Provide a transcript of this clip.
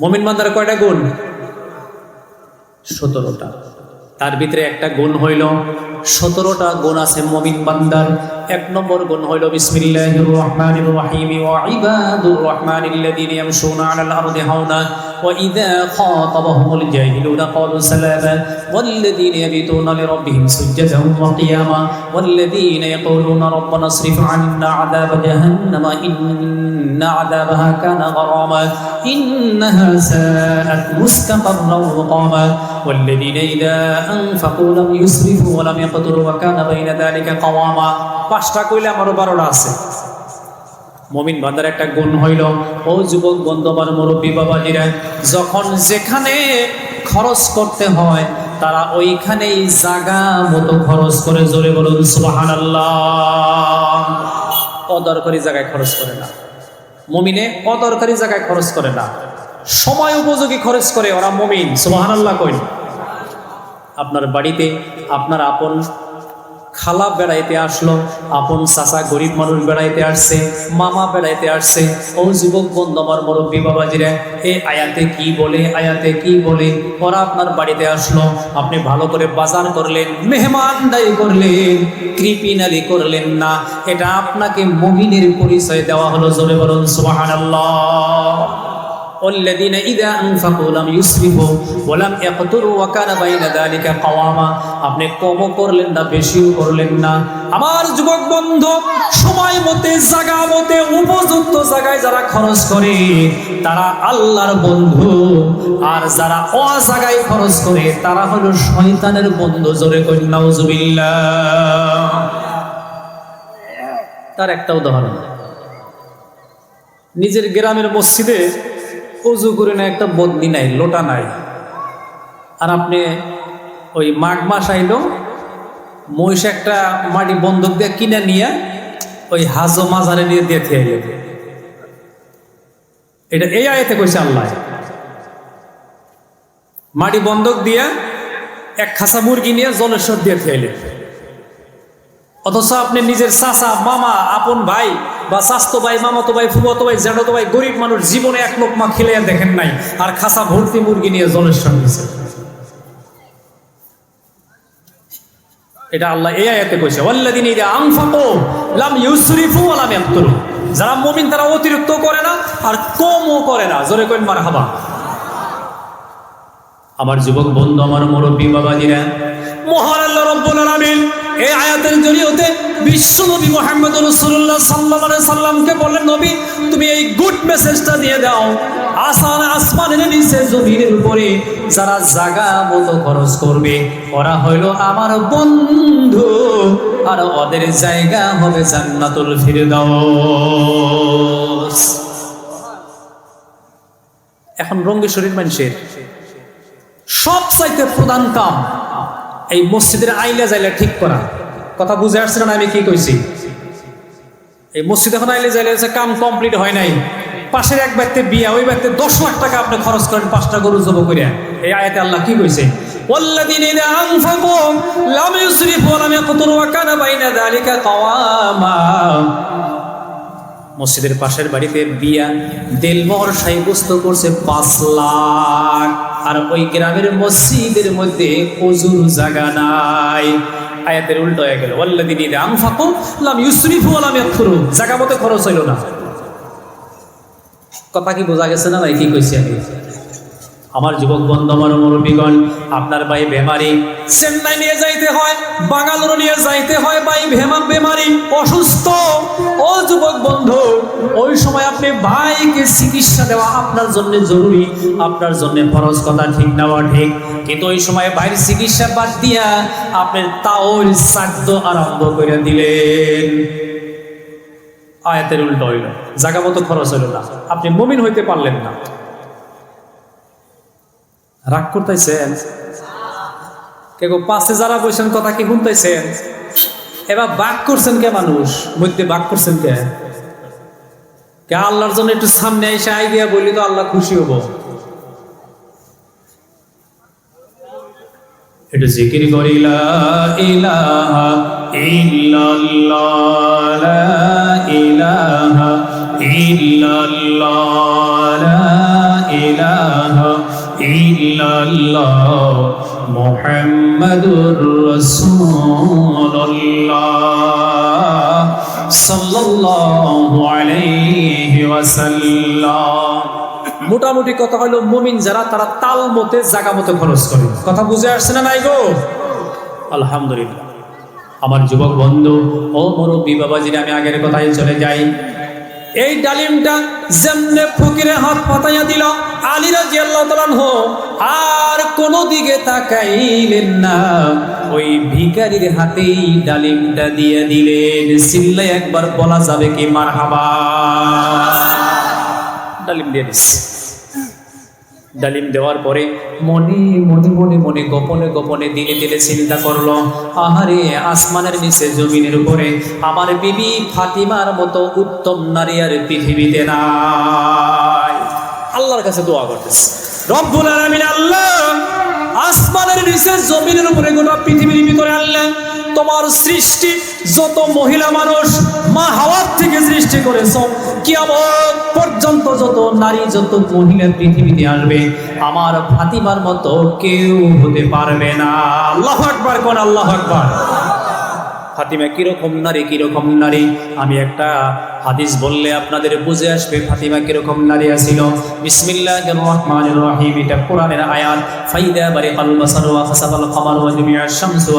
মমিন বান্দার কয়টা গুণ? সতেরোটা। তার ভিতরে একটা গুণ হইল, সতেরোটা গুণ আছে মমিন বান্দার। এক নম্বর গুণ হইল, বিসমিল্লাহির রহমানির রহিম। ওয়া ইবাদুর রহমানিল্লাযীনা ইয়ামশুনা আলাল আরদি হাওনা। ওয়া ইযা খাতাবাহুমুল জাহিলুনা ক্বালু সালামা والذين يبيتون لربهم سجدا وقياما والذين يقولون ربنا اصرف عنا عذاب جهنم إن عذابها كان غراما إنها ساءت مستقرا وقاما والذين إذا أنفقوا لم يسرفوا ولم يقتروا وكان بين ذلك قواما পাঁচটা কইলে আমারও বারোটা আছে মমিন বান্দার একটা গুণ হইল, ও যুবক বন্ধু আমার মুরব্বী বাবাজিরা, যখন যেখানে খরচ করতে হয়, তারা ওইখানেই জাগা মতো খরচ করে, জোরে বলুন সুবাহান অদরকারি জায়গায় খরচ করে না। মমিনে অদরকারি জায়গায় খরচ করে না। সময় উপযোগী খরচ করে, ওরা মমিন সুবাহান আল্লাহ কইন আপনার বাড়িতে, আপনার আপন খালা বেড়াইতে আসলো, আপন চাচা গরিব মানুষ বেড়াইতে আসছে, মামা বেড়াইতে আসছে। ও যুবক বন্ধু আমার মুরব্বী বাবাজিরা, এ আয়াতে কি বলে, আয়াতে কি বলে? ওরা আপনার বাড়িতে আসলো, আপনি ভালো করে বাজার করলেন, মেহমানদারি করলেন, কৃপিনালি করলেন না। এটা আপনাকে মহিনের পরিচয় দেওয়া হলো, জোরে বলুন, সুবহানাল্লাহ। والذين إذا أنفقوا لم يسرفوا ولم يقتروا وكان بين ذلك قواما আপনি কমও করলেন না বেশিও করলেন না আমার যুবক বন্ধু সময় মতে জায়গা মতে উপযুক্ত জায়গায় যারা খরচ করে তারা আল্লাহর বন্ধু আর যারা অ জায়গায় খরচ করে তারা হলো শয়তানের বন্ধু জোরে কই নাউজুবিল্লাহ তার একটা উদাহরণ নিজের গ্রামের মসজিদে উজু করে না একটা বদলি নাই, লোটা নাই। আর আপনি ওই মাঘ মাস আইলো, মহিষ একটা মাটি বন্দুক দিয়ে কিনে নিয়ে ওই হাজো মাজারে নিয়ে দিয়ে গেবে এটা এই আয়তে কইছে আল্লাহ। মাটি বন্দুক দিয়ে এক খাসা মুরগি নিয়ে জলেশ্বর দিয়ে থেকে অথচ আপনি নিজের চাচা, মামা, আপন ভাই বা স্বাস্থ্য ভাই, মামাতো ভাই ফুবাতো ভাই, জ্যাঠতো ভাই, গরিব মানুষ জীবনে এক লোক মা খেলে দেখেন নাই, আর খাসা ভর্তি মুরগি নিয়ে জলের সঙ্গে এটা আল্লাহ এই আয়াতে কইছে ওয়াল্লাদিন ইদা আনফাকু লাম ইউসরিফু ওয়া লাম ইয়াকতুরু যারা মুমিন, তারা অতিরিক্ত করে না আর কমও করে না। জোরে কইন মারহাবা। আমার যুবক বন্ধু, আমার মুরব্বী, বাবাজিরা, মহান আল্লাহ রব্বুল আলামিন এই আয়াতের জরিয়তে বিশ্ব নবী মোহাম্মদ রসুল্লাহ সাল্লাহ সাল্লামকে বললেন, নবী, তুমি এই গুড মেসেজটা দিয়ে দাও। আসান আসমানের নিচে জমিনের উপরে যারা জাগা মতো খরচ করবে, ওরা হইল আমার বন্ধু আর ওদের জায়গা হবে জান্নাতুল ফিরদাউস। এখন রঙ্গি শরীর মানুষের সব চাইতে প্রধান কাম এই মসজিদের আইলে যাইলে ঠিক করা কথা বুঝে আসছে না আমি কি কইছি এই মসজিদ এখন আইলে যাইলে হচ্ছে কাম কমপ্লিট হয় নাই পাশের এক ব্যক্তি বিয়া ওই ব্যক্তি দশ লাখ টাকা আপনি খরচ করেন পাঁচটা গরু জব করে এই আয়াতে আল্লাহ কি কইছে والذين إذا أنفقوا لم يسرفوا ولم يقتروا وكان بين ذلك قواما মসজিদের পাশের বাড়িতে বিয়া দেলমহর সাব্যস্ত করছে পাঁচ লাখ আর ওই গ্রামের মসজিদের মধ্যে প্রচুর জায়গা নাই। আয়াতের উল্টো হয়ে গেল ওয়াল্লাদিন ইদা আনফাকু লাম ইউসরিফু ওয়া লাম ইয়াকফুরু। জায়গা মতো খরচ হইল না। কথা কি বোঝা গেছে না ভাই, কি কইছি আমি? আমার যুবক বন্ধু, আমার মুরব্বীগণ, আপনার ভাই বেমারি, চেন্নাই নিয়ে যাইতে হয়, বাঙ্গালোর নিয়ে যাইতে হয়, ভাই ভেমা বেমারি, অসুস্থ। সময় আপনি ভাইকে চিকিৎসা দেওয়া আপনার জন্য জরুরি, আপনার জন্য ফরজ কথা ঠিক নেওয়া ঠিক। কিন্তু ওই সময় ভাইয়ের চিকিৎসা বাদ দিয়া আপনি তাওর সাধ্য আরম্ভ করে দিলেন। আয়াতের উল্টো হইল জায়গা মতো খরচ হইল না। আপনি মুমিন হইতে পারলেন না। রাগ করতেছেন? কেউ পাশে যারা বসেন কথা কি শুনতেছেন? এবার বাক করছেন কে মানুষ? মধ্যে বাক করছেন কে? কে আল্লাহর জন্য একটু সামনে এসে আই দিয়া বললি তো আল্লাহ খুশি হব। একটু জিকির করিলা ইলাহা মোটামুটি কথা হলো, মুমিন যারা, তারা তাল মতে, জাগা মতো খরচ করে। কথা বুঝে আসছে না নাই গো? আলহামদুলিল্লাহ। আমার যুবক বন্ধু, ও মুরব্বী বাবাজিরা আমি আগের কথায় চলে যাই, এই ডালিমটা যেমনে ফকিরে হাত পাতাইয়া দিল আলী রাজিয়াল্লাহু তাআলা আর কোন দিকে তাকাইলেন না। ওই ভিখারির হাতেই ডালিমটা দিয়ে দিলেন। চিল্লাই একবার বলা যাবে কি মারহাবা? ডালিম দিয়ে ডালিম দেওয়ার পরে মনে মনে মনে মনে গোপনে গোপনে দিনে দিনে চিন্তা করল, আহারে, আসমানের নিচে জমিনের উপরে আমার বিবি ফাতিমার মতো উত্তম নারী আর পৃথিবীতে নাই আল্লাহর কাছে দোয়া করতেছে। রব্বুল আলামিন আল্লাহ, আসমানের নিচে জমিনের উপরে গোটা পৃথিবীর ভিতরে আল্লাহ, তোমার সৃষ্টি যত মহিলা মানুষ, মা হাওয়ার থেকে সৃষ্টি করেছ, কিয়ামত পর্যন্ত যত নারী, যত মহিলা পৃথিবীতে আসবে, আমার ফাতিমার মতো কেউ হতে পারবে না। আল্লাহ আকবার, কোন আল্লাহ আকবার। ফাতিমা কীরকম নারী কীরকম নারী? আমি একটা হাদিস বললে আপনাদের বুঝে আসবে ফাতিমা কীরকম নারী আসিল বিসমিল্লাহির রহমানির রহিম, এটা কোরআনের আয়াত। ফাইদা শামসু